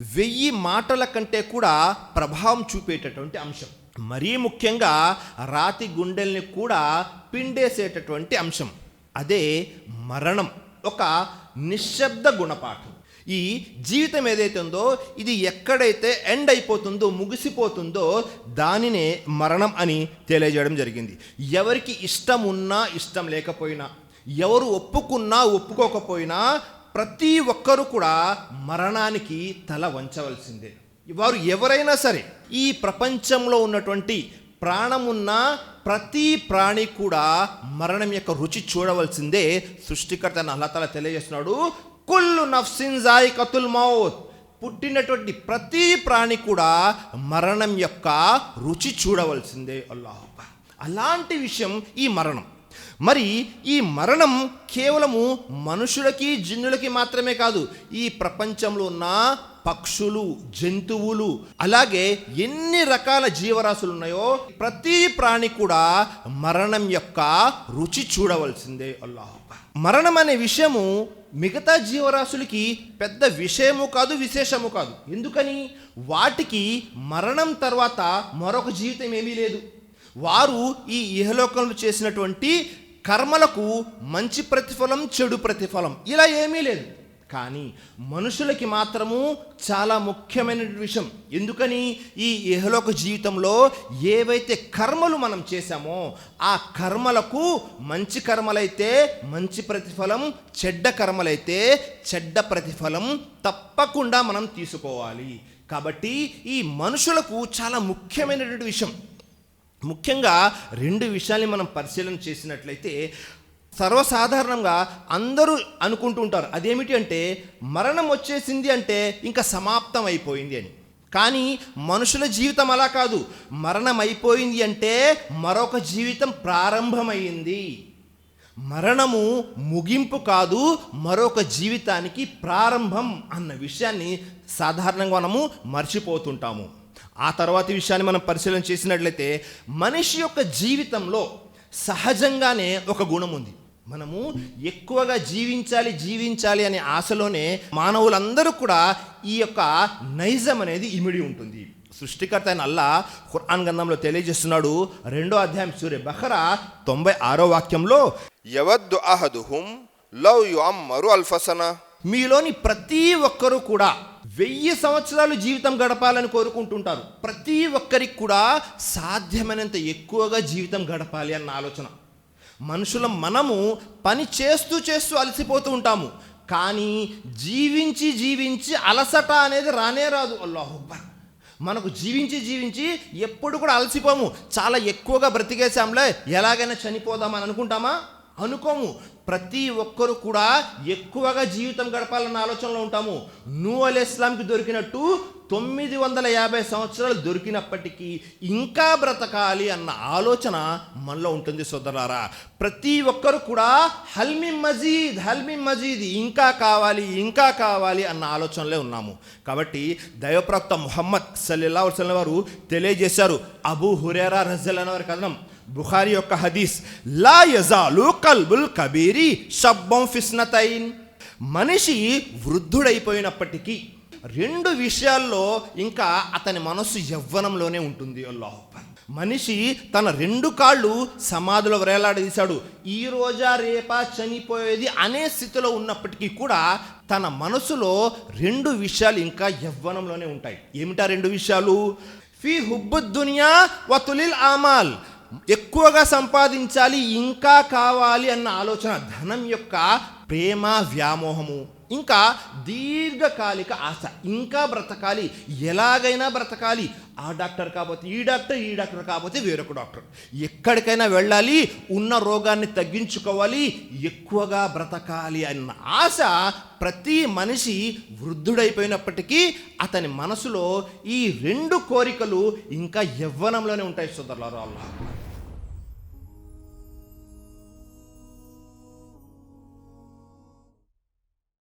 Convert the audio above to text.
వెయ్యి మాటల కంటే కూడా ప్రభావం చూపేటటువంటి అంశం. మరీ ముఖ్యంగా రాతి గుండెల్ని కూడా పిండేసేటటువంటి అంశం. అదే మరణం ఒక నిశ్శబ్ద గుణపాఠం. ఈ జీవితం ఏదైతే ఉందో ఇది ఎక్కడైతే ఎండ్ అయిపోతుందో ముగిసిపోతుందో దానినే మరణం అని తెలియజేయడం జరిగింది. ఎవరికి ఇష్టం ఉన్నా ఇష్టం లేకపోయినా ఎవరు ఒప్పుకున్నా ఒప్పుకోకపోయినా ప్రతి ఒక్కరూ కూడా మరణానికి తల వంచవలసిందే. వారు ఎవరైనా సరే ఈ ప్రపంచంలో ఉన్నటువంటి ప్రాణమున్న ప్రతి ప్రాణి కూడా మరణం యొక్క రుచి చూడవలసిందే. సృష్టికర్త అల్లతల తెలియజేస్తున్నాడు కుల్లు నఫ్సిన్ జాయికతుల్ మౌత్. పుట్టినటువంటి ప్రతి ప్రాణి కూడా మరణం యొక్క రుచి చూడవలసిందే. అల్లాహ్ అలాంటి విషయం ఈ మరణం. మరి ఈ మరణం కేవలము మనుషులకి జిన్నులకి మాత్రమే కాదు ఈ ప్రపంచంలో ఉన్న పక్షులు జంతువులు అలాగే ఎన్ని రకాల జీవరాశులు ఉన్నాయో ప్రతి ప్రాణి కూడా మరణం యొక్క రుచి చూడవలసిందే అల్లాహ్ మరణం అనే విషయము మిగతా జీవరాశులకి పెద్ద విషయము కాదు విశేషము కాదు. ఎందుకని? వాటికి మరణం తర్వాత మరొక జీవితం ఏమీ లేదు. వారు ఈ ఇహలోకంలో చేసినటువంటి కర్మలకు మంచి ప్రతిఫలం చెడు ప్రతిఫలం. ఇలా ఏమీ లేదు. కానీ మనుషులకి మాత్రము చాలా ముఖ్యమైన విషయం. ఎందుకని? ఈ ఇహలోక జీవితంలో ఏవైతే కర్మలు మనం చేశామో ఆ కర్మలకు మంచి కర్మలైతే మంచి ప్రతిఫలం చెడ్డ కర్మలైతే చెడ్డ ప్రతిఫలం తప్పకుండా మనం తీసుకోవాలి. కాబట్టి ఈ మనుషులకు చాలా ముఖ్యమైనటువంటి విషయం. ముఖ్యంగా రెండు విషయాల్ని మనం పరిశీలన చేసినట్లయితే సర్వసాధారణంగా అందరూ అనుకుంటూ ఉంటారు అదేమిటి అంటే మరణం వచ్చేసింది అంటే ఇంకా సమాప్తం అయిపోయింది అని. కానీ మనుషుల జీవితం అలా కాదు మరణం అయిపోయింది అంటే మరొక జీవితం ప్రారంభమైంది. మరణము ముగింపు కాదు మరొక జీవితానికి ప్రారంభం అన్న విషయాన్ని సాధారణంగా మనము మర్చిపోతుంటాము. ఆ తర్వాతి విషయాన్ని మనం పరిశీలన చేసినట్లయితే మనిషి యొక్క జీవితంలో సహజంగానే ఒక గుణం ఉంది. మనము ఎక్కువగా జీవించాలి జీవించాలి అనే ఆశలోనే మానవులందరూ కూడా ఈ యొక్క నైజం అనేది ఇమిడి ఉంటుంది. సృష్టికర్త అయిన అల్లా ఖురాన్ గ్రంథంలో తెలియజేస్తున్నాడు. రెండో అధ్యాయం సూర్య బహరా తొంభై ఆరో వాక్యంలో యవద్దు అహదుహుం లవ్ యు అమ్మరు అల్ఫసన. మీలోని ప్రతి ఒక్కరూ కూడా వెయ్యి సంవత్సరాలు జీవితం గడపాలని కోరుకుంటుంటారు. ప్రతి ఒక్కరికి కూడా సాధ్యమైనంత ఎక్కువగా జీవితం గడపాలి అన్న ఆలోచన. మనుషులం మనము పని చేస్తూ చేస్తూ అలసిపోతూ ఉంటాము. కానీ జీవించి జీవించి అలసట అనేది రానే రాదు. అల్లాహ్ మనకు జీవించి జీవించి ఎప్పుడు కూడా అలసిపోము. చాలా ఎక్కువగా బ్రతికేసాంలే ఎలాగైనా చనిపోదామని అనుకుంటామా? అనుకోము. ప్రతి ఒక్కరు కూడా ఎక్కువగా జీవితం గడపాలన్న ఆలోచనలో ఉంటాము. నూ అలీ ఇస్లాంకి దొరికినట్టు తొమ్మిది వందల యాభై సంవత్సరాలు దొరికినప్పటికీ ఇంకా బ్రతకాలి అన్న ఆలోచన మనలో ఉంటుంది సోదరారా ప్రతి ఒక్కరు కూడా హల్మి మజీద్ హల్మి మజీద్ ఇంకా కావాలి ఇంకా కావాలి అన్న ఆలోచనలే ఉన్నాము. కాబట్టి దైవప్రవక్త మొహమ్మద్ సల్లల్లా వసలం వారు తెలియజేశారు. అబూ హురేరా రజల్ అనే వారి కథనం. బుఖారి యొక్క హదీస్ లా యజాలు కల్బుల్ కబీరి షబ్బం ఫిస్నతైన్. మనిషి వృద్ధుడైపోయినప్పటికీ రెండు విషయాల్లో ఇంకా అతని మనస్సు యవ్వనంలోనే ఉంటుంది అల్లాహ్ మనిషి తన రెండు కాళ్ళు సమాధిలో వేలాడదీశాడు. ఈ రోజా రేపా చనిపోయేది అనే స్థితిలో ఉన్నప్పటికీ కూడా తన మనసులో రెండు విషయాలు ఇంకా యవ్వనంలోనే ఉంటాయి. ఏమిటా రెండు విషయాలు? ఫీ హుబ్బుద్ దునియా వతులిల్ ఆమాల్. ఎక్కువగా సంపాదించాలి ఇంకా కావాలి అన్న ఆలోచన ధనం యొక్క ప్రేమ వ్యామోహము. ఇంకా దీర్ఘకాలిక ఆశ ఇంకా బ్రతకాలి. ఎలాగైనా బ్రతకాలి. ఆ డాక్టర్ కాకపోతే ఈ డాక్టర్ ఈ డాక్టర్ కాకపోతే వేరొక డాక్టర్. ఎక్కడికైనా వెళ్ళాలి ఉన్న రోగాన్ని తగ్గించుకోవాలి ఎక్కువగా బ్రతకాలి అన్న ఆశ ప్రతి మనిషి వృద్ధుడైపోయినప్పటికీ అతని మనసులో ఈ రెండు కోరికలు ఇంకా యవ్వనంలోనే ఉంటాయి సోదరులారా.